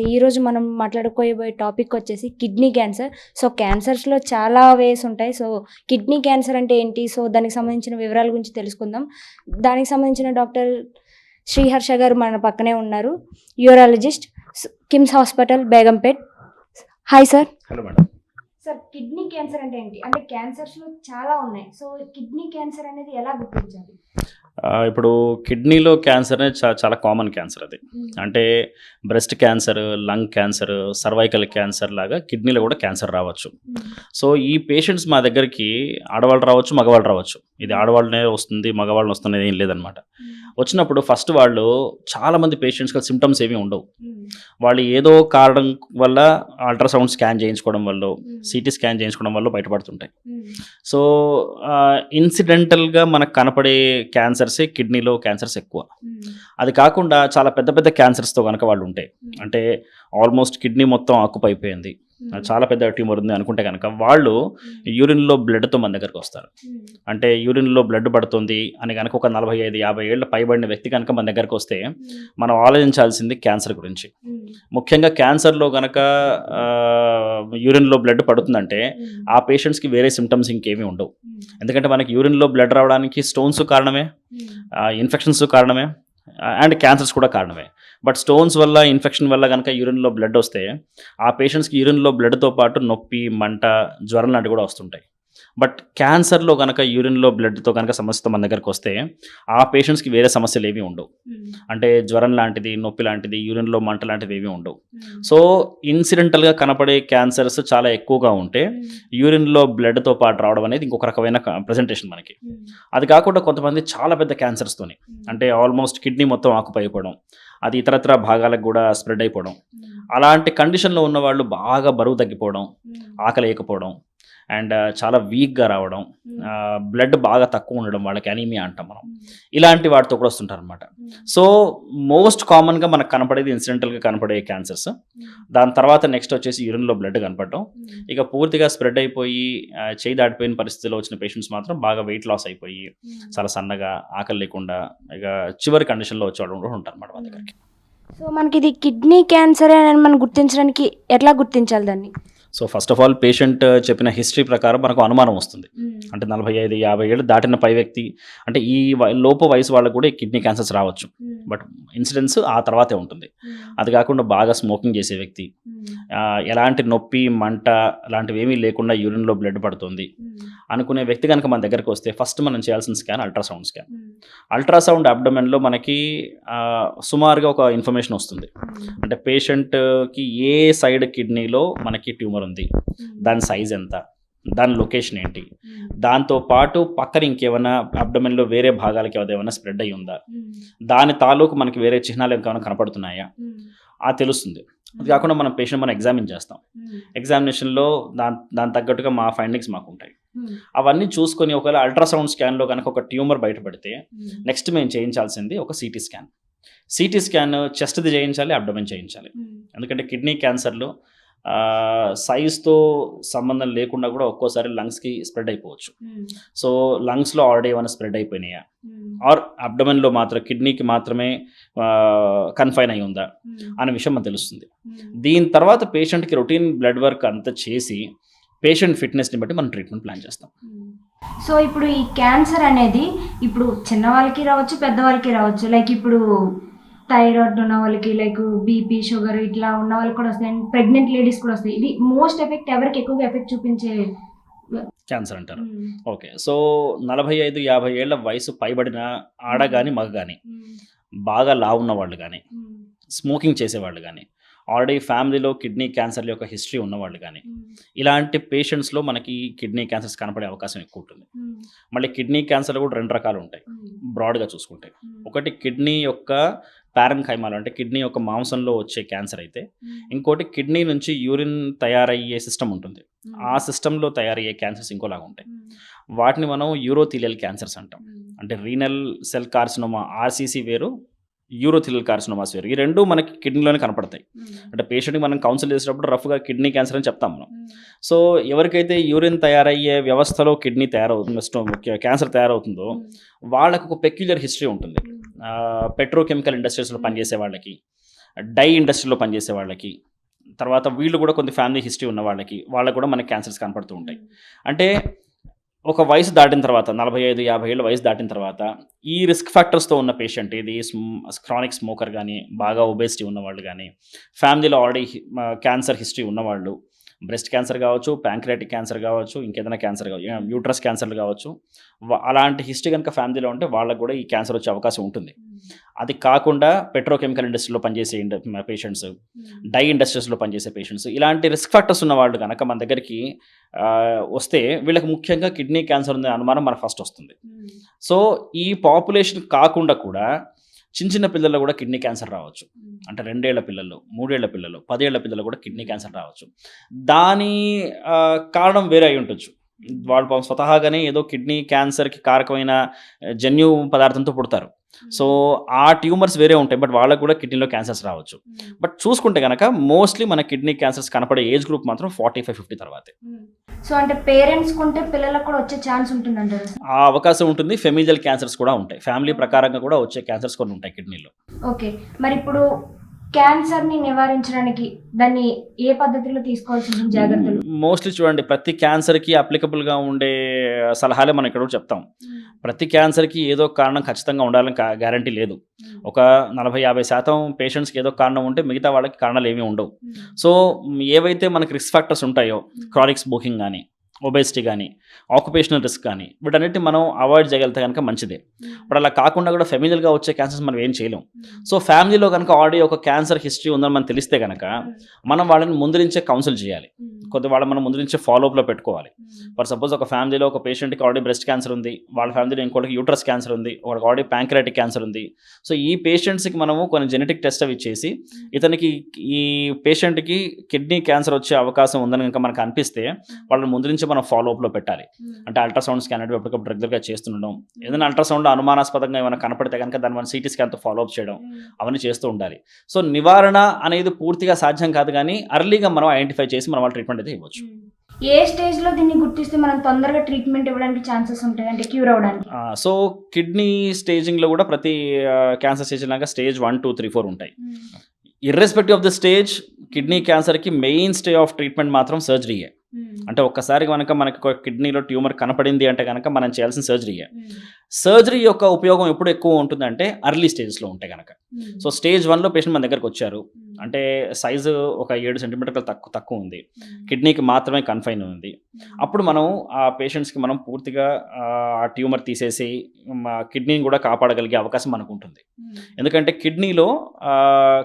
ఈరోజు మనం మాట్లాడుకోబోయే టాపిక్ వచ్చేసి కిడ్నీ క్యాన్సర్. సో క్యాన్సర్స్లో చాలా వేస్ ఉంటాయి. సో కిడ్నీ క్యాన్సర్ అంటే ఏంటి? సో దానికి సంబంధించిన వివరాల గురించి తెలుసుకుందాం. దానికి సంబంధించిన డాక్టర్ శ్రీహర్ష గారు మన పక్కనే ఉన్నారు. Urologist KIMS hospital Begumpet. Hi sir. Hello madam. Sir kidney cancer అంటే ఏంటి? అంటే క్యాన్సర్స్లో చాలా ఉన్నాయి. సో కిడ్నీ క్యాన్సర్ అనేది ఎలా గుర్తించాలి? ఇప్పుడు కిడ్నీలో క్యాన్సర్ అనేది చాలా కామన్ క్యాన్సర్ అది. అంటే breast cancer lung cancer cervical cancer లాగా కిడ్నీలో కూడా క్యాన్సర్ రావచ్చు. సో ఈ పేషెంట్స్ మా దగ్గరికి ఆడవాళ్ళు రావచ్చు మగవాళ్ళు రావచ్చు. ఇది ఆడవాళ్ళనే వస్తుంది మగవాళ్ళని వస్తున్నది ఏం లేదనమాట వచ్చినప్పుడు ఫస్ట్ వాళ్ళు చాలామంది పేషెంట్స్కి సిమ్టమ్స్ ఏమీ ఉండవు. వాళ్ళు ఏదో కారణం వల్ల అల్ట్రాసౌండ్ స్కాన్ చేయించుకోవడం వల్ల సిటీ స్కాన్ చేయించుకోవడం వల్ల బయటపడుతుంటాయి. సో ఇన్సిడెంటల్గా మనకు కనపడే క్యాన్సర్సే కిడ్నీలో క్యాన్సర్స్ ఎక్కువ. అది కాకుండా చాలా పెద్ద పెద్ద క్యాన్సర్స్తో కనుక వాళ్ళు ఉంటాయి అంటే ఆల్మోస్ట్ కిడ్నీ మొత్తం ఆకుపై అయిపోయింది చాలా పెద్ద ట్యూమర్ ఉంది అనుకుంటే కనుక వాళ్ళు యూరిన్లో బ్లడ్తో మన దగ్గరకు వస్తారు. అంటే యూరిన్లో బ్లడ్ పడుతుంది అని కనుక ఒక నలభై ఐదు యాభై ఏళ్ళ పైబడిన వ్యక్తి కనుక మన దగ్గరకు వస్తే మనం ఆలోచించాల్సింది క్యాన్సర్ గురించి. ముఖ్యంగా క్యాన్సర్లో కనుక యూరిన్లో బ్లడ్ పడుతుందంటే ఆ పేషెంట్స్కి వేరే సిమ్టమ్స్ ఇంకేమీ ఉండవు. ఎందుకంటే మనకి యూరిన్లో బ్లడ్ రావడానికి స్టోన్స్ కారణమే ఇన్ఫెక్షన్స్ కారణమే అండ్ క్యాన్సర్స్ కూడా కారణమే. బట్ స్టోన్స్ వల్ల ఇన్ఫెక్షన్ వల్ల కనుక యూరిన్లో బ్లడ్ వస్తే ఆ పేషెంట్స్కి యూరిన్లో బ్లడ్తో పాటు నొప్పి మంట జ్వరం లాంటివి కూడా వస్తుంటాయి. బట్ క్యాన్సర్లో కనుక యూరిన్లో బ్లడ్తో కనుక సమస్యతో మన దగ్గరకు వస్తే ఆ పేషెంట్స్కి వేరే సమస్యలు ఏమీ ఉండవు. అంటే జ్వరం లాంటిది నొప్పి లాంటిది యూరిన్లో మంట లాంటివి ఏమీ ఉండవు. సో ఇన్సిడెంటల్గా కనపడే క్యాన్సర్స్ చాలా ఎక్కువగా ఉంటే యూరిన్లో బ్లడ్తో పాటు రావడం అనేది ఇంకొక రకమైన ప్రజెంటేషన్ మనకి. అది కాకుండా కొంతమంది చాలా పెద్ద క్యాన్సర్స్తోని అంటే ఆల్మోస్ట్ కిడ్నీ మొత్తం ఆకుపై అయిపోవడం అది ఇతరత్ర భాగాలకు కూడా స్ప్రెడ్ అయిపోవడం. అలాంటి కండిషన్లో ఉన్న వాళ్ళు బాగా బరువు తగ్గిపోవడం ఆకలి వేయకపోవడం అండ్ చాలా వీక్గా రావడం బ్లడ్ బాగా తక్కువ ఉండడం వాళ్ళకి అనీమియా అంటాం మనం. ఇలాంటి వాటితో కూడా వస్తుంటారు అనమాట సో మోస్ట్ కామన్గా మనకు కనపడేది ఇన్సిడెంటల్గా కనపడే క్యాన్సర్స్ దాని తర్వాత నెక్స్ట్ వచ్చేసి యూరిన్లో బ్లడ్ కనపడడం ఇక పూర్తిగా స్ప్రెడ్ అయిపోయి చేయి దాటిపోయిన పరిస్థితిలో వచ్చిన పేషెంట్స్ మాత్రం బాగా వెయిట్ లాస్ అయిపోయి చాలా సన్నగా ఆకలి లేకుండా ఇక చివరి కండిషన్లో వచ్చేవాళ్ళు కూడా ఉంటారు అన్నమాట మా దగ్గరికి. సో మనకి ఇది కిడ్నీ క్యాన్సర్ అని మనం గుర్తించడానికి ఎట్లా గుర్తించాలి దాన్ని? So first of all patient చెప్పిన హిస్టరీ ప్రకారం మనకు అనుమానం వస్తుంది. అంటే నలభై ఐదు యాభై ఏళ్ళు దాటిన పై వ్యక్తి అంటే ఈ లోపు వయసు వాళ్ళకు కూడా కిడ్నీ క్యాన్సర్స్ రావచ్చు. బట్ ఇన్సిడెన్స్ ఆ తర్వాతే ఉంటుంది. అది కాకుండా బాగా స్మోకింగ్ చేసే వ్యక్తి ఎలాంటి నొప్పి మంట అలాంటివి ఏమీ లేకుండా యూరిన్లో బ్లడ్ పడుతుంది అనుకునే వ్యక్తి కనుక మన దగ్గరకు వస్తే ఫస్ట్ మనం చేయాల్సిన స్కాన్ అల్ట్రాసౌండ్ స్కాన్ అల్ట్రాసౌండ్ అబ్డమెన్లో మనకి సుమారుగా ఒక ఇన్ఫర్మేషన్ వస్తుంది. అంటే పేషెంట్కి ఏ సైడ్ కిడ్నీలో మనకి ట్యూమర్ ఉంది. దాని సైజ్ ఎంత? దాని లొకేషన్ ఏంటి? దాంతో పాటు పక్కన ఇంకేమైనా అబ్డమెన్లో వేరే భాగాలకి ఏమైనా స్ప్రెడ్ అయ్యి ఉందా? దాని తాలూకు మనకి వేరే చిహ్నాలు ఏమైనా కనపడుతున్నాయా? ఆ తెలుస్తుంది. అది కాకుండా మనం పేషెంట్ మనం ఎగ్జామిన్ చేస్తాం. ఎగ్జామినేషన్లో దాని దాని తగ్గట్టుగా మా ఫైండింగ్స్ మాకు ఉంటాయి. అవన్నీ చూసుకొని ఒకవేళ అల్ట్రాసౌండ్ స్కాన్లో కనుక ఒక ట్యూమర్ బయటపడితే నెక్స్ట్ మేము చేయించాల్సింది ఒక సిటీ స్కాన్ సిటీ స్కాన్ చెస్ట్ది చేయించాలి అబ్డమెన్ చేయించాలి. ఎందుకంటే కిడ్నీ క్యాన్సర్లో సైజ్తో సంబంధం లేకుండా కూడా ఒక్కోసారి లంగ్స్కి స్ప్రెడ్ అయిపోవచ్చు. సో లంగ్స్లో ఆల్రెడీ ఏమైనా స్ప్రెడ్ అయిపోయినాయా? ఆర్ అబ్డమెన్లో మాత్రం కిడ్నీకి మాత్రమే కన్ఫైన్ అయి ఉందా? అనే విషయం మనకు తెలుస్తుంది. దీని తర్వాత పేషెంట్కి రొటీన్ బ్లడ్ వర్క్ అంతా చేసి పేషెంట్ ఫిట్నెస్ని బట్టి మనం ట్రీట్మెంట్ ప్లాన్ చేస్తాం. సో ఇప్పుడు ఈ క్యాన్సర్ అనేది ఇప్పుడు చిన్నవాళ్ళకి రావచ్చు పెద్దవాళ్ళకి రావచ్చు. లైక్ ఇప్పుడు థైరాయిడ్ ఉన్న వాళ్ళకి లైక్ బీపీ షుగర్ ఇట్లా ఉన్న వాళ్ళకి కూడా వస్తాయి. అండ్ ప్రెగ్నెంట్ లేడీస్ కూడా వస్తాయి. ఇది మోస్ట్ ఎఫెక్ట్ ఎవరికి ఎక్కువగా ఎఫెక్ట్ చూపించే క్యాన్సర్ అంటారు. ఓకే సో నలభై ఐదు యాభై ఏళ్ళ వయసు పైబడిన ఆడ కానీ మగ కానీ బాగా లావు ఉన్న వాళ్ళు కానీ స్మోకింగ్ చేసేవాళ్ళు కానీ ఆల్రెడీ ఫ్యామిలీలో కిడ్నీ క్యాన్సర్ యొక్క హిస్టరీ ఉన్నవాళ్ళు కానీ ఇలాంటి పేషెంట్స్లో మనకి కిడ్నీ క్యాన్సర్స్ కనపడే అవకాశం ఎక్కువ ఉంటుంది. మళ్ళీ కిడ్నీ క్యాన్సర్ కూడా రెండు రకాలు ఉంటాయి. బ్రాడ్గా చూసుకుంటే. ఒకటి కిడ్నీ యొక్క ప్యారంఖైమాలు అంటే కిడ్నీ యొక్క మాంసంలో వచ్చే క్యాన్సర్ అయితే ఇంకోటి కిడ్నీ నుంచి యూరిన్ తయారయ్యే సిస్టమ్ ఉంటుంది. ఆ సిస్టంలో తయారయ్యే క్యాన్సర్స్ ఇంకోలాగా ఉంటాయి. వాటిని మనం యూరోథీలియల్ క్యాన్సర్స్ అంటాం. అంటే రీనల్ సెల్ కార్సినోమా ఆర్సీసీ వేరు యూరోథిలియల్ కార్సినోమాస్ వేరు. ఈ రెండు మనకి కిడ్నీలోనే కనపడతాయి. అంటే పేషెంట్కి మనం కౌన్సిల్ చేసేటప్పుడు రఫ్గా కిడ్నీ క్యాన్సర్ అని చెప్తాం మనం. సో ఎవరికైతే యూరిన్ తయారయ్యే వ్యవస్థలో కిడ్నీ తయారవుతుందో క్యాన్సర్ తయారవుతుందో వాళ్ళకు ఒక పెక్యులర్ హిస్టరీ ఉంటుంది. పెట్రోకెమికల్ ఇండస్ట్రీస్లో పనిచేసే వాళ్ళకి డై ఇండస్ట్రీలో పనిచేసే వాళ్ళకి తర్వాత వీళ్ళు కూడా కొంత ఫ్యామిలీ హిస్టరీ ఉన్న వాళ్ళకి వాళ్ళకు కూడా మనకి క్యాన్సర్స్ కనపడుతూ ఉంటాయి. అంటే ఒక వయసు దాటిన తర్వాత నలభై ఐదు యాభై ఏళ్ళ వయసు దాటిన తర్వాత ఈ రిస్క్ ఫ్యాక్టర్స్తో ఉన్న పేషెంట్ ఇది క్రానిక్ స్మోకర్ కానీ బాగా ఒబేసిటీ ఉన్నవాళ్ళు కానీ ఫ్యామిలీలో ఆల్రెడీ క్యాన్సర్ హిస్టరీ ఉన్నవాళ్ళు బ్రెస్ట్ క్యాన్సర్ కావచ్చు ప్యాంక్రియాటిక్ క్యాన్సర్ కావచ్చు ఇంకేదైనా క్యాన్సర్ కావచ్చు యూట్రస్ క్యాన్సర్లు కావచ్చు అలాంటి హిస్టరీ కనుక ఫ్యామిలీలో ఉంటే వాళ్ళకు కూడా ఈ క్యాన్సర్ వచ్చే అవకాశం ఉంటుంది. అది కాకుండా పెట్రోకెమికల్ ఇండస్ట్రీలో పనిచేసే పేషెంట్స్ డై ఇండస్ట్రీస్లో పనిచేసే పేషెంట్స్ ఇలాంటి రిస్క్ ఫ్యాక్టర్స్ ఉన్న వాళ్ళు కనుక మన దగ్గరికి వస్తే వీళ్ళకి ముఖ్యంగా కిడ్నీ క్యాన్సర్ ఉంది అనుమానం మనకు ఫస్ట్ వస్తుంది. సో ఈ పాపులేషన్ కాకుండా కూడా చిన్న చిన్న పిల్లల్లో కూడా కిడ్నీ క్యాన్సర్ రావచ్చు. అంటే రెండేళ్ళ పిల్లలు మూడేళ్ళ పిల్లలు పదేళ్ళ పిల్లలు కూడా కిడ్నీ క్యాన్సర్ రావచ్చు. దాని కారణం వేరే అయి ఉండొచ్చు వాళ్ళు పాపం స్వతహాగానే ఏదో కిడ్నీ క్యాన్సర్కి కారకమైన జన్యు పదార్థంతో పుడతారు. సో ఆ ట్యూమర్స్ వేరే ఉంటాయి. బట్ వాళ్ళకు కూడా కిడ్నీలో క్యాన్సర్స్ రావచ్చు. బట్ చూసుకుంటే కనుక మోస్ట్లీ మన కిడ్నీ క్యాన్సర్స్ కనపడే ఏజ్ గ్రూప్ మాత్రం ఫార్టీ ఫైవ్ ఫిఫ్టీ తర్వాతే. సో అంటే పేరెంట్స్ కుంటే పిల్లలకు కూడా వచ్చే ఛాన్స్ ఉంటుంది ఆ అవకాశం ఉంటుంది. ఫెమిజల్ క్యాన్సర్స్ కూడా ఉంటాయి. ఫ్యామిలీ ప్రకారంగా కూడా వచ్చే క్యాన్సర్స్ కొన్ని ఉంటాయి కిడ్నీలో. ఓకే. మరి ఇప్పుడు క్యాన్సర్ని నివారించడానికి దాన్ని ఏ పద్ధతిలో తీసుకోవాల్సి ఉంటుంది జాగ్రత్తలు మోస్ట్లీ చూడండి ప్రతి క్యాన్సర్కి అప్లికబుల్గా ఉండే సలహాలే మనం ఇక్కడ కూడా చెప్తాం. ప్రతి క్యాన్సర్కి ఏదో ఒక కారణం ఖచ్చితంగా ఉండాలని గ్యారంటీ లేదు. ఒక నలభై యాభై శాతం పేషెంట్స్కి ఏదో కారణం ఉంటే మిగతా వాళ్ళకి కారణాలు ఏమీ ఉండవు. సో ఏవైతే మనకి రిస్క్ ఫ్యాక్టర్స్ ఉంటాయో క్రానిక్ స్మోకింగ్ కానీ ఒబేసిటీ కానీ ఆక్యుపేషనల్ రిస్క్ కానీ వీటన్నిటిని మనం అవాయిడ్ చేయగలిగితే కనుక మంచిదే. ఇప్పుడు అలా కాకుండా కూడా ఫెమిలియల్గా వచ్చే క్యాన్సర్స్ మనం ఏం చేయలేం. సో ఫ్యామిలీలో కనుక ఆల్రెడీ ఒక క్యాన్సర్ హిస్టరీ ఉందని మనం తెలిస్తే కనుక మనం వాళ్ళని ముందు నుంచే కౌన్సిల్ చేయాలి కొద్ది వాళ్ళ మనం ముందు నుంచే ఫాలోఅప్లో పెట్టుకోవాలి. ఫర్ సపోజ్ ఒక ఫ్యామిలీలో ఒక పేషెంట్కి ఆల్రెడీ బ్రెస్ట్ క్యాన్సర్ ఉంది. వాళ్ళ ఫ్యామిలీలో ఇంకోటికి యూట్రస్ క్యాన్సర్ ఉంది. ఒకటికి ఆల్రెడీ ప్యాంక్రాటిక్ క్యాన్సర్ ఉంది. సో ఈ పేషెంట్స్కి మనము కొన్ని జెనెటిక్ టెస్ట్ అవి ఇచ్చేసి ఇతనికి ఈ పేషెంట్కి కిడ్నీ క్యాన్సర్ వచ్చే అవకాశం ఉందని కనుక మనకు అనిపిస్తే వాళ్ళని ముందు నుంచి మనం ఫాలోఅప్లో పెట్టాలి. అంటే అల్ట్రాసౌండ్ స్కాన్ అనేది ఎప్పటికప్పుడు రెగ్యులర్గా చేస్తుండడం. ఏదైనా అల్ట్రాసౌండ్ అనుమానాస్పదంగా ఏమైనా కనపడితే కనుక దాని మన సిటీ స్కాన్తో ఫాలోఅప్ చేయడం అవన్నీ చేస్తూ ఉండాలి. సో నివారణ అనేది పూర్తిగా సాధ్యం కాదు కానీ అర్లీగా మనం ఐడెంటిఫై చేసి మనం వాళ్ళ ట్రీట్మెంట్ అయితే ఇవ్వచ్చు. ఏ స్టేజ్లో దీన్ని గుర్తిస్తే మనం తొందరగా ట్రీట్మెంట్ ఇవ్వడానికి ఛాన్సెస్ ఉంటాయి? అంటే క్యూర్ అవడానికి సో కిడ్నీ స్టేజింగ్లో కూడా ప్రతి క్యాన్సర్ స్టేజ్ లాగా stage one two three four ఉంటాయి. Irrespective of the stage kidney క్యాన్సర్కి మెయిన్ స్టే ఆఫ్ ట్రీట్మెంట్ మాత్రం సర్జరీయే అంటే ఒక్కసారి కనుక మనకి కిడ్నీలో ట్యూమర్ కనపడింది అంటే కనుక మనం చేయాల్సిన సర్జరీయే సర్జరీ యొక్క ఉపయోగం ఎప్పుడు ఎక్కువ ఉంటుందంటే అర్లీ స్టేజ్లో ఉంటే కనుక సో స్టేజ్ వన్లో పేషెంట్ మన దగ్గరకు వచ్చారు. అంటే సైజు ఒక ఏడు సెంటీమీటర్లు తక్కువ తక్కువ ఉంది. కిడ్నీకి మాత్రమే కన్ఫైన్ ఉంది. అప్పుడు మనం ఆ పేషెంట్స్కి మనం పూర్తిగా ఆ ట్యూమర్ తీసేసి కిడ్నీని కూడా కాపాడగలిగే అవకాశం మనకు ఉంటుంది. ఎందుకంటే కిడ్నీలో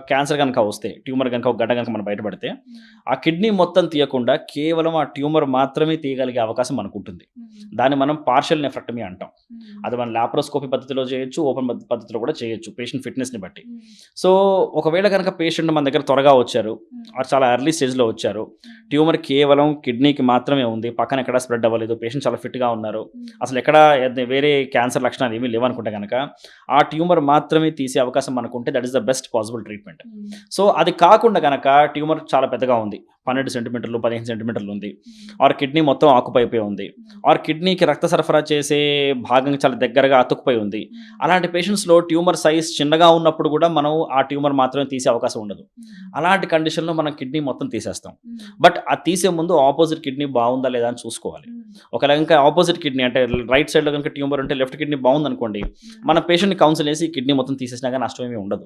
క్యాన్సర్ కనుక వస్తే ట్యూమర్ కనుక ఒక గడ్డ కనుక మనం బయటపడితే ఆ కిడ్నీ మొత్తం తీయకుండా కేవలం ఆ ట్యూమర్ మాత్రమే తీయగలిగే అవకాశం మనకు ఉంటుంది. దాన్ని మనం పార్షల్ నెఫ్రక్టమీ అంటాం. అది మనం లాప్రోస్కోపీ పద్ధతిలో చేయొచ్చు ఓపెన్ పద్ధతిలో కూడా చేయొచ్చు పేషెంట్ ఫిట్నెస్ని బట్టి. సో ఒకవేళ కనుక పేషెంట్ మన దగ్గర త్వరగా వచ్చారు ఆర్ చాలా ఎర్లీ స్టేజ్లో వచ్చారు ట్యూమర్ కేవలం కిడ్నీకి మాత్రమే ఉంది పక్కన ఎక్కడ స్ప్రెడ్ అవ్వలేదు పేషెంట్ చాలా ఫిట్గా ఉన్నారు. అసలు ఎక్కడ వేరే క్యాన్సర్ లక్షణాలు ఏమీ లేవనుకుంటే కనుక ఆ ట్యూమర్ మాత్రమే తీసే అవకాశం మనకుంటే that is the best possible treatment so అది కాకుండా కనుక ట్యూమర్ చాలా పెద్దగా ఉంది. పన్నెండు సెంటీమీటర్లు పదిహేను సెంటీమీటర్లు ఉంది. ఆర్ కిడ్నీ మొత్తం ఆకుపైపోయి ఉంది. ఆర్ కిడ్నీకి రక్త సరఫరా చేసే భాగం చాలా దగ్గరగా అతుక్కుపోయి ఉంది. అలాంటి పేషెంట్స్లో ట్యూమర్ సైజ్ చిన్నగా ఉన్నప్పుడు కూడా మనం ఆ ట్యూమర్ మాత్రమే తీసే అవకాశం ఉండదు. అలాంటి కండిషన్లో మనం కిడ్నీ మొత్తం తీసేస్తాం. బట్ ఆ తీసే ముందు ఆపోజిట్ కిడ్నీ బాగుందా లేదా అని చూసుకోవాలి. ఒకవేళ ఇంకా ఆపోజిట్ కిడ్నీ అంటే రైట్ సైడ్లో కనుక ట్యూమర్ ఉంటే లెఫ్ట్ కిడ్నీ బాగుందనుకోండి మన పేషెంట్ని కౌన్సిల్ చేసి కిడ్నీ మొత్తం తీసేసినా కానీ నష్టం ఏమీ ఉండదు.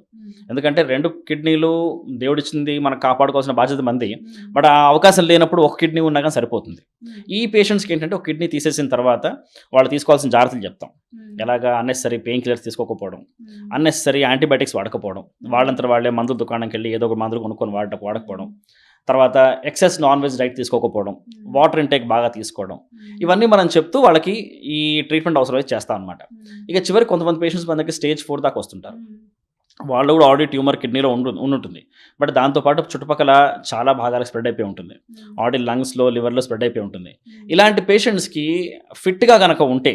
ఎందుకంటే రెండు కిడ్నీలు దేవుడిచ్చింది మనం కాపాడుకోవాల్సిన బాధ్యత మంది. బట్ ఆ అవకాశం లేనప్పుడు ఒక కిడ్నీ ఉన్నా కానీ సరిపోతుంది. ఈ పేషెంట్స్కి ఏంటంటే ఒక కిడ్నీ తీసేసిన తర్వాత వాళ్ళు తీసుకోవాల్సిన జాగ్రత్తలు చెప్తాం. ఎలాగా అన్నెసరీ పెయిన్ కిల్లర్స్ తీసుకోకపోవడం అన్నెసరీ యాంటీబయాటిక్స్ వాడకపోవడం వాళ్ళంతా వాళ్ళే మందుల దుకాణంకి వెళ్ళి ఏదో ఒక మందులు కొనుక్కొని వాడ వాడకపోవడం తర్వాత ఎక్సెస్ నాన్ వెజ్ డైట్ తీసుకోకపోవడం వాటర్ ఇంటేక్ బాగా తీసుకోవడం ఇవన్నీ మనం చెప్తూ వాళ్ళకి ఈ ట్రీట్మెంట్ అవసరమైతే చేస్తాం అనమాట ఇక చివరి కొంతమంది పేషెంట్స్ మన దగ్గర స్టేజ్ ఫోర్ దాకా వస్తుంటారు. వాళ్ళు కూడా ఆల్రెడీ ట్యూమర్ కిడ్నీలో ఉండు ఉండుంటుంది. బట్ దాంతోపాటు చుట్టుపక్కల చాలా భాగాలకు స్ప్రెడ్ అయిపోయి ఉంటుంది. ఆల్రెడీ లంగ్స్లో లివర్లో స్ప్రెడ్ అయిపోయి ఉంటుంది. ఇలాంటి పేషెంట్స్కి ఫిట్గా కనుక ఉంటే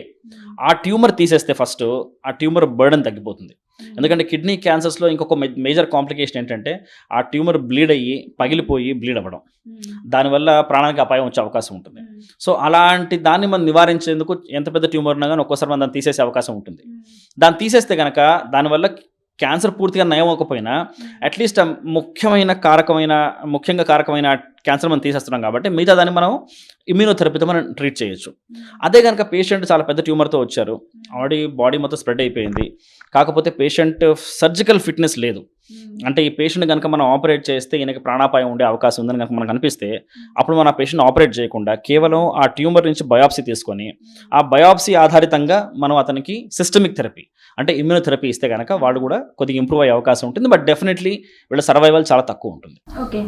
ఆ ట్యూమర్ తీసేస్తే ఫస్ట్ ఆ ట్యూమర్ బర్డన్ తగ్గిపోతుంది. ఎందుకంటే కిడ్నీ క్యాన్సర్స్లో ఇంకొక మేజర్ కాంప్లికేషన్ ఏంటంటే ఆ ట్యూమర్ బ్లీడ్ అయ్యి పగిలిపోయి బ్లీడ్ అవ్వడం. దానివల్ల ప్రాణానికి అపాయం వచ్చే అవకాశం ఉంటుంది. సో అలాంటి దాన్ని మనం నివారించేందుకు ఎంత పెద్ద ట్యూమర్ ఉన్నా కానీ ఒక్కోసారి మనం దాన్ని తీసేసే అవకాశం ఉంటుంది. దాన్ని తీసేస్తే కనుక దానివల్ల క్యాన్సర్ పూర్తిగా నయం అవ్వకపోయినా అట్లీస్ట్ ముఖ్యమైన కారకమైన ముఖ్యంగా కారకమైన క్యాన్సర్ మనం తీసేస్తున్నాం కాబట్టి మిగతా దాన్ని మనం ఇమ్యూనోథెరపీతో మనం ట్రీట్ చేయొచ్చు. అదే కనుక పేషెంట్ చాలా పెద్ద ట్యూమర్తో వచ్చారు. ఆల్రెడీ బాడీ మొత్తం స్ప్రెడ్ అయిపోయింది. కాకపోతే పేషెంట్ సర్జికల్ ఫిట్నెస్ లేదు. అంటే ఈ పేషెంట్ కనుక మనం ఆపరేట్ చేస్తే ఈయనకి ప్రాణాపాయం ఉండే అవకాశం ఉందని కనుక మనకు అనిపిస్తే అప్పుడు మనం ఆ పేషెంట్ ఆపరేట్ చేయకుండా కేవలం ఆ ట్యూమర్ నుంచి బయాప్సీ తీసుకొని ఆ బయాప్సీ ఆధారితంగా మనం అతనికి సిస్టమిక్ థెరపీ అంటే ఇమ్యూనోథెరపీ ఇస్తే కనుక వాడు కూడా కొద్దిగా ఇంప్రూవ్ అయ్యే అవకాశం ఉంటుంది. బట్ డెఫినెట్లీ వీళ్ళ సర్వైవల్ చాలా తక్కువ ఉంటుంది. ఓకే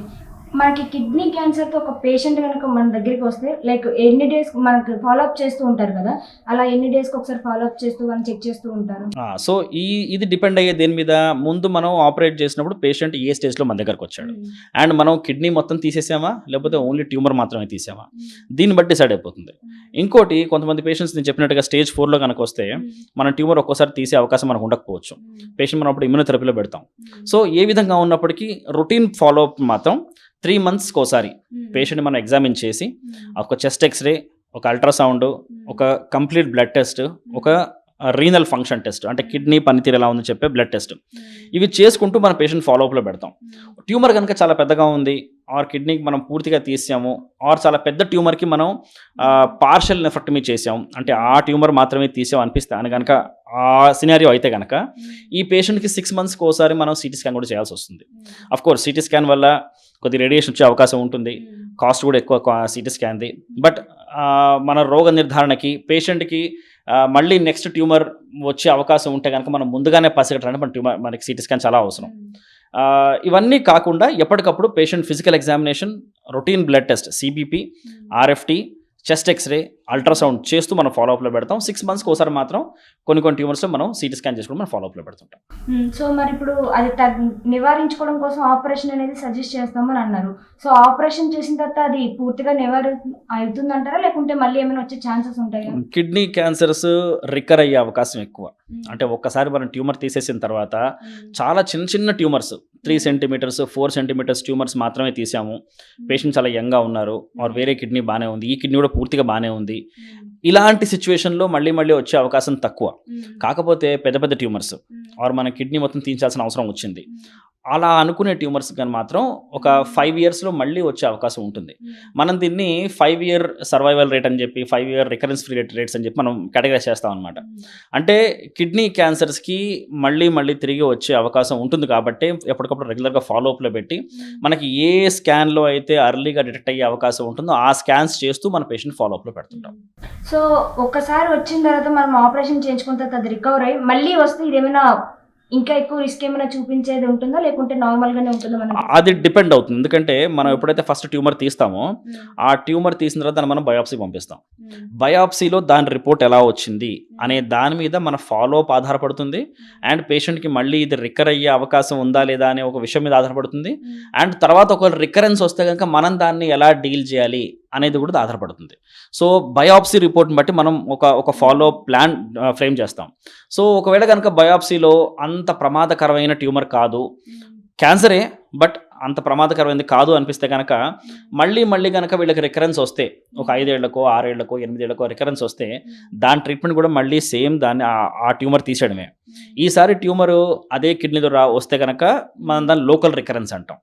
మనకి కిడ్నీ క్యాన్సర్తో ఒక పేషెంట్ కనుక మన దగ్గరికి వస్తే లైక్ ఎన్ని డేస్ మనకి ఫాలో అప్ చేస్తూ ఉంటారు కదా అలా ఎన్ని డేస్కి ఒకసారి ఫాలో అప్ చేస్తూ మనం చెక్ చేస్తూ ఉంటారు? సో ఈ ఇది డిపెండ్ అయ్యే దేని మీద? ముందు మనం ఆపరేట్ చేసినప్పుడు పేషెంట్ ఏ స్టేజ్లో మన దగ్గరకు వచ్చాడు. అండ్ మనం కిడ్నీ మొత్తం తీసేసామా? లేకపోతే ఓన్లీ ట్యూమర్ మాత్రమే తీసామా? దీన్ని బట్టి డిసైడ్ అయిపోతుంది. ఇంకోటి కొంతమంది పేషెంట్స్ నేను చెప్పినట్టుగా స్టేజ్ ఫోర్లో కనుక వస్తే మన ట్యూమర్ ఒక్కోసారి తీసే అవకాశం మనకు ఉండకపోవచ్చు. పేషెంట్ మనం అప్పుడు ఇమ్యూనోథెరపీలో పెడతాం. సో ఏ విధంగా ఉన్నప్పటికీ రొటీన్ ఫాలో అప్ మాత్రం త్రీ మంత్స్కి ఒకసారి పేషెంట్ మనం ఎగ్జామిన్ చేసి ఒక చెస్ట్ ఎక్స్రే ఒక అల్ట్రాసౌండ్ ఒక కంప్లీట్ బ్లడ్ టెస్ట్ ఒక రీనల్ ఫంక్షన్ టెస్ట్ అంటే కిడ్నీ పనితీరు ఎలా ఉందని చెప్పే బ్లడ్ టెస్ట్. ఇవి చేసుకుంటూ మన పేషెంట్ ఫాలోఅప్లో పెడతాం. ట్యూమర్ కనుక చాలా పెద్దగా ఉంది ఆర్ కిడ్నీకి మనం పూర్తిగా తీసాము ఆర్ చాలా పెద్ద ట్యూమర్కి మనం పార్షల్ నెఫ్రక్టమీ చేసాం అంటే ఆ ట్యూమర్ మాత్రమే తీసాం అనిపిస్తే అని కనుక ఆ సినారియో అయితే కనుక ఈ పేషెంట్కి సిక్స్ మంత్స్కి ఒకసారి మనం సిటీ స్కాన్ కూడా చేయాల్సి వస్తుంది. అఫ్ కోర్స్ సిటీ స్కాన్ వల్ల కొద్ది రేడియేషన్ వచ్చే అవకాశం ఉంటుంది. కాస్ట్ కూడా ఎక్కువ సిటీ స్కాన్ది. బట్ మన రోగ నిర్ధారణకి పేషెంట్కి మళ్ళీ నెక్స్ట్ ట్యూమర్ వచ్చే అవకాశం ఉంటే కనుక మనం ముందుగానే పసిగట్టడానికి మన ట్యూమర్ మనకి సిటీ స్కాన్ చాలా అవసరం. ఆ, ఇవన్నీ కాకుండా ఎప్పటికప్పుడు patient physical examination routine blood test CBP RFT chest x-ray ultrasound చేస్తూ మనం ఫాలోఅప్లో పెడతాం. సిక్స్ మంత్స్కి ఒకసారి మాత్రం కొన్ని కొన్ని ట్యూమర్స్ మనం సిటీ స్కాన్ చేసుకుని మనం ఫాలోఅప్లో పెడుతుంటాం సో మరి ఇప్పుడు అది నివారించుకోవడం కోసం ఆపరేషన్ అనేది సజెస్ట్ చేస్తామని అన్నారు. సో ఆపరేషన్ చేసిన తర్వాత అది పూర్తిగా నివారి అవుతుందంటారా? లేకుంటే మళ్ళీ ఏమైనా వచ్చే ఛాన్సెస్ ఉంటాయా? కిడ్నీ క్యాన్సర్స్ రికర్ అయ్యే అవకాశం ఎక్కువ. అంటే ఒక్కసారి మనం ట్యూమర్ తీసేసిన తర్వాత చాలా చిన్న చిన్న tumours three centimetres four centimetres tumours మాత్రమే తీసాము. పేషెంట్ చాలా యంగ్గా ఉన్నారు. ఆర్ వేరే కిడ్నీ బాగానే ఉంది. ఈ కిడ్నీ కూడా పూర్తిగా బాగానే ఉంది. ఇలాంటి సిచ్యువేషన్లో మళ్ళీ మళ్ళీ వచ్చే అవకాశం తక్కువ. కాకపోతే పెద్ద పెద్ద ట్యూమర్స్. ఆర్ మన కిడ్నీ మొత్తం తీయించాల్సిన అవసరం వచ్చింది. అలా అనుకునే ట్యూమర్స్ కానీ మాత్రం ఒక ఫైవ్ ఇయర్స్లో మళ్ళీ వచ్చే అవకాశం ఉంటుంది. మనం దీన్ని ఫైవ్ ఇయర్ సర్వైవల్ రేట్ అని చెప్పి five year recurrence free rate rates అని చెప్పి మనం కేటగరైజ్ చేస్తాం అనమాట అంటే కిడ్నీ క్యాన్సర్స్కి మళ్ళీ మళ్ళీ తిరిగి వచ్చే అవకాశం ఉంటుంది కాబట్టి ఎప్పటికప్పుడు రెగ్యులర్గా ఫాలోఅప్లో పెట్టి మనకి ఏ స్కాన్లో అయితే అర్లీగా డిటెక్ట్ అయ్యే అవకాశం ఉంటుందో ఆ స్కాన్స్ చేస్తూ మన పేషెంట్ ఫాలోఅప్లో పెడుతుంటాం. సో ఒక్కసారి వచ్చిన తర్వాత మనం ఆపరేషన్ చేయించుకున్న తర్వాత రికవర్ అయ్యి మళ్ళీ వస్తే ఇదేమైనా ఇంకా ఎక్కువ రిస్క్ ఏమైనా చూపించేది ఉంటుందా? లేకుంటే నార్మల్ గానే ఉంటుందా మనకి అది డిపెండ్ అవుతుంది. ఎందుకంటే మనం ఎప్పుడైతే ఫస్ట్ ట్యూమర్ తీస్తామో ఆ ట్యూమర్ తీసిన తర్వాత దాన్ని మనం బయాప్సీ పంపిస్తాం. బయాప్సీలో దాని రిపోర్ట్ ఎలా వచ్చింది అనే దాని మీద మన ఫాలోఅప్ ఆధారపడుతుంది. అండ్ పేషెంట్కి మళ్ళీ ఇది రికర్ అయ్యే అవకాశం ఉందా లేదా అనే ఒక విషయం మీద ఆధారపడుతుంది. అండ్ తర్వాత ఒక రికరెన్స్ వస్తే కనుక మనం దాన్ని ఎలా డీల్ చేయాలి? అనేది కూడా ఆధారపడుతుంది. సో బయాప్సీ రిపోర్ట్ని బట్టి మనం ఒక ఒక ఫాలో ప్లాన్ ఫ్రేమ్ చేస్తాం. సో ఒకవేళ కనుక బయాప్సీలో అంత ప్రమాదకరమైన ట్యూమర్ కాదు క్యాన్సరే బట్ అంత ప్రమాదకరమైనది కాదు అనిపిస్తే కనుక మళ్ళీ మళ్ళీ కనుక వీళ్ళకి రికరెన్స్ వస్తే ఒక ఐదేళ్ళకో ఆరేళ్ళకో ఎనిమిదేళ్ళకో రికరెన్స్ వస్తే దాని ట్రీట్మెంట్ కూడా మళ్ళీ సేమ్ దాన్ని ఆ- ట్యూమర్ తీసేయడమే. ఈసారి ట్యూమర్ అదే కిడ్నీతో రా వస్తే కనుక మనం దాన్ని లోకల్ రికరెన్స్ అంటాం.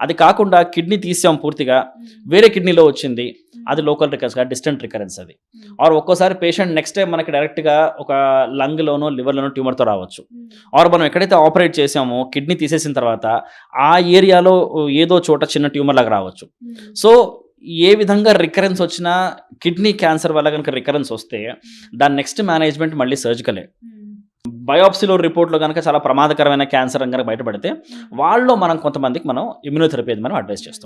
అది కాకుండా కిడ్నీ తీసాం పూర్తిగా వేరే కిడ్నీలో వచ్చింది అది లోకల్ రికరెన్స్ కాదు డిస్టెంట్ రికరెన్స్ అది. ఆర్ ఒక్కోసారి పేషెంట్ నెక్స్ట్ టైం మనకి డైరెక్ట్గా ఒక లంగ్లోనో లివర్లోనో ట్యూమర్తో రావచ్చు. ఆర్ మనం ఎక్కడైతే ఆపరేట్ చేసామో కిడ్నీ తీసేసిన తర్వాత ఆ ఏరియాలో ఏదో చోట చిన్న ట్యూమర్ లాగా రావచ్చు. సో ఏ విధంగా రికరెన్స్ వచ్చినా కిడ్నీ క్యాన్సర్ వల్ల కనుక రికరెన్స్ వస్తే దాని నెక్స్ట్ మేనేజ్మెంట్ మళ్ళీ సర్జికలే బయోప్సీలో రిపోర్ట్లో కనుక చాలా ప్రమాదకరమైన క్యాన్సర్ కనుక బయటపడితే వాళ్ళలో మనం కొంతమందికి మనం ఇమ్యూనోథెరపీ అది మనం అడ్వైస్ చేస్తాం.